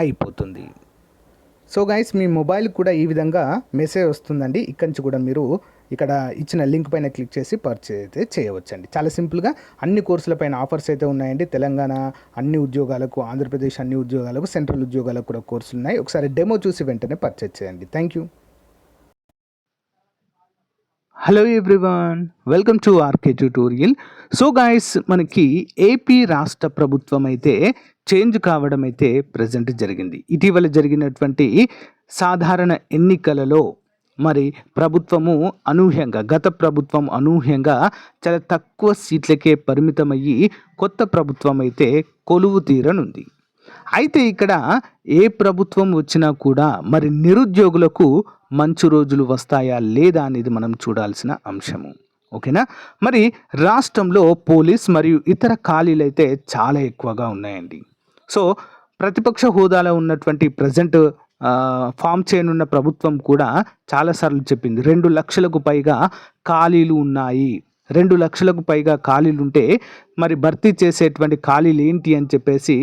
అయిపోతుంది. So guys మీ mobile కూడా ఈ విధంగా మెసేజ్ వస్తుందండి. ఇక్కడి నుంచి కూడా మీరు ఇక్కడ ఇచ్చిన లింక్ పైన క్లిక్ చేసి పర్చేజ్ అయితే చేయవచ్చండి. చాలా సింపుల్గా అన్ని కోర్సుల పైన ఆఫర్స్ అయితే ఉన్నాయండి. తెలంగాణ అన్ని ఉద్యోగాలకు ఆంధ్రప్రదేశ్ అన్ని ఉద్యోగాలకు సెంట్రల్ ఉద్యోగాలకు కూడా కోర్సులు ఉన్నాయి. ఒకసారి డెమో చూసి వెంటనే పర్చేజ్ చేయండి. Thank you hello everyone welcome to RK tutorial so guys మనకి ఏపీ రాష్ట్ర ప్రభుత్వం అయితే చేంజ్ కావడం అయితే ప్రజెంట్ జరిగింది. ఇటీవల జరిగినటువంటి సాధారణ ఎన్నికలలో మరి ప్రభుత్వము అనూహ్యంగా గత ప్రభుత్వం అనూహ్యంగా చాలా తక్కువ సీట్లకే పరిమితమయ్యి కొత్త ప్రభుత్వం అయితే కొలువు తీరనుంది. అయితే ఇక్కడ ఏ ప్రభుత్వం వచ్చినా కూడా మరి నిరుద్యోగులకు మంచి రోజులు వస్తాయా లేదా అనేది మనం చూడాల్సిన అంశము. ఓకేనా? మరి రాష్ట్రంలో పోలీస్ మరియు ఇతర ఖాళీలు అయితే చాలా ఎక్కువగా ఉన్నాయండి. సో ప్రతిపక్ష హోదాలో ఉన్నటువంటి ప్రజెంట్ ఫామ్ చేయనున్న ప్రభుత్వం కూడా చాలాసార్లు చెప్పింది. రెండు లక్షలకు పైగా ఖాళీలు ఉన్నాయి. రెండు లక్షలకు పైగా ఖాళీలు ఉంటే మరి భర్తీ చేసేటువంటి ఖాళీలు ఏంటి అని చెప్పేసి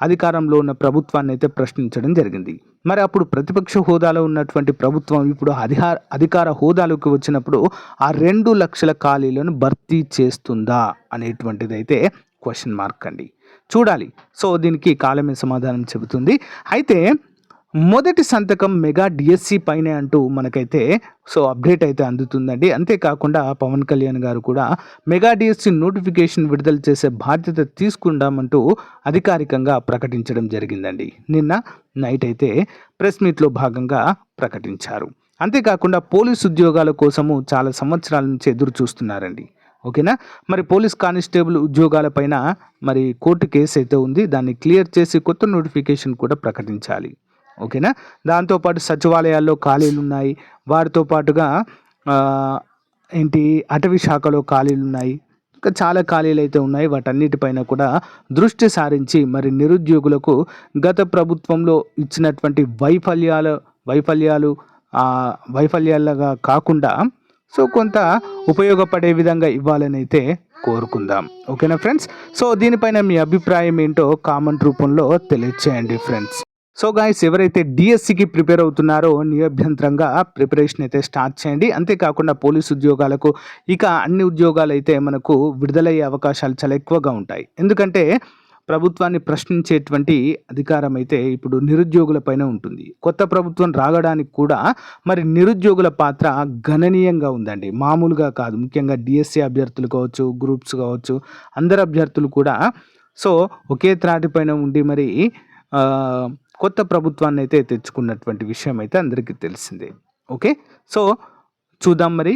అధికారంలో ఉన్న ప్రభుత్వాన్ని అయితే ప్రశ్నించడం జరిగింది. మరి అప్పుడు ప్రతిపక్ష హోదాలో ఉన్నటువంటి ప్రభుత్వం ఇప్పుడు అధికార అధికార హోదాలోకి వచ్చినప్పుడు ఆ రెండు లక్షల ఖాళీలను భర్తీ చేస్తుందా అనేటువంటిది అయితే క్వశ్చన్ మార్క్ అండి. చూడాలి. సో దీనికి కాలమే సమాధానం చెబుతుంది. అయితే మొదటి సంతకం మెగా డిఎస్సి పైనే అంటూ మనకైతే సో అప్డేట్ అయితే అందుతుందండి. అంతేకాకుండా పవన్ కళ్యాణ్ గారు కూడా మెగా డిఎస్సి నోటిఫికేషన్ విడుదల చేసే బాధ్యత తీసుకుందామంటూ అధికారికంగా ప్రకటించడం జరిగిందండి. నిన్న నైట్ అయితే ప్రెస్ మీట్లో భాగంగా ప్రకటించారు. అంతేకాకుండా పోలీస్ ఉద్యోగాల కోసము చాలా సంవత్సరాల నుంచి ఎదురు చూస్తున్నారండి ఓకేనా? మరి పోలీస్ కానిస్టేబుల్ ఉద్యోగాలపైన మరి కోర్టు కేసు అయితే ఉంది దాన్ని క్లియర్ చేసి కొత్త నోటిఫికేషన్ కూడా ప్రకటించాలి. ఓకేనా? దాంతోపాటు సచివాలయాల్లో ఖాళీలు ఉన్నాయి. వారితో పాటుగా ఏంటి అటవీ శాఖలో ఖాళీలు ఉన్నాయి. ఇంకా చాలా ఖాళీలు అయితే ఉన్నాయి. వాటన్నిటిపైన కూడా దృష్టి సారించి మరి నిరుద్యోగులకు గత ప్రభుత్వంలో ఇచ్చినటువంటి వైఫల్యాలు వైఫల్యాలు వైఫల్యాలుగా కాకుండా సో కొంత ఉపయోగపడే విధంగా ఇవ్వాలని అయితే కోరుకుందాం. ఓకేనా ఫ్రెండ్స్? సో దీనిపైన మీ అభిప్రాయం ఏంటో కామెంట్ రూపంలో తెలియచేయండి ఫ్రెండ్స్. సో గాయస్ ఎవరైతే డిఎస్సికి ప్రిపేర్ అవుతున్నారో నిరభ్యంతరంగా ప్రిపరేషన్ అయితే స్టార్ట్ చేయండి. అంతేకాకుండా పోలీస్ ఉద్యోగాలకు ఇక అన్ని ఉద్యోగాలు అయితే మనకు విడుదలయ్యే అవకాశాలు చాలా ఎక్కువగా ఉంటాయి. ఎందుకంటే ప్రభుత్వాన్ని ప్రశ్నించేటువంటి అధికారం అయితే ఇప్పుడు నిరుద్యోగుల పైన ఉంటుంది. కొత్త ప్రభుత్వం రాగడానికి కూడా మరి నిరుద్యోగుల పాత్ర గణనీయంగా ఉందండి. మామూలుగా కాదు. ముఖ్యంగా డిఎస్సి అభ్యర్థులు కావచ్చు గ్రూప్స్ కావచ్చు అందరు అభ్యర్థులు కూడా సో ఒకే త్రాటిపైన ఉండి మరి కొత్త ప్రభుత్వాన్ని అయితే తెచ్చుకున్నటువంటి విషయం అయితే అందరికీ తెలిసిందే. ఓకే? సో చూద్దాం మరి.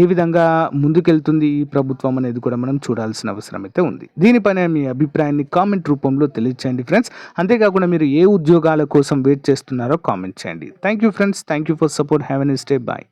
ఏ విధంగా ముందుకెళ్తుంది ఈ ప్రభుత్వం అనేది కూడా మనం చూడాల్సిన అవసరం అయితే ఉంది. దీనిపైన మీ అభిప్రాయాన్ని కామెంట్ రూపంలో తెలియచేయండి ఫ్రెండ్స్. అంతేకాకుండా మీరు ఏ ఉద్యోగాల కోసం వెయిట్ చేస్తున్నారో కామెంట్ చేయండి. Thank you friends. Thank you for support. Have an stay bye.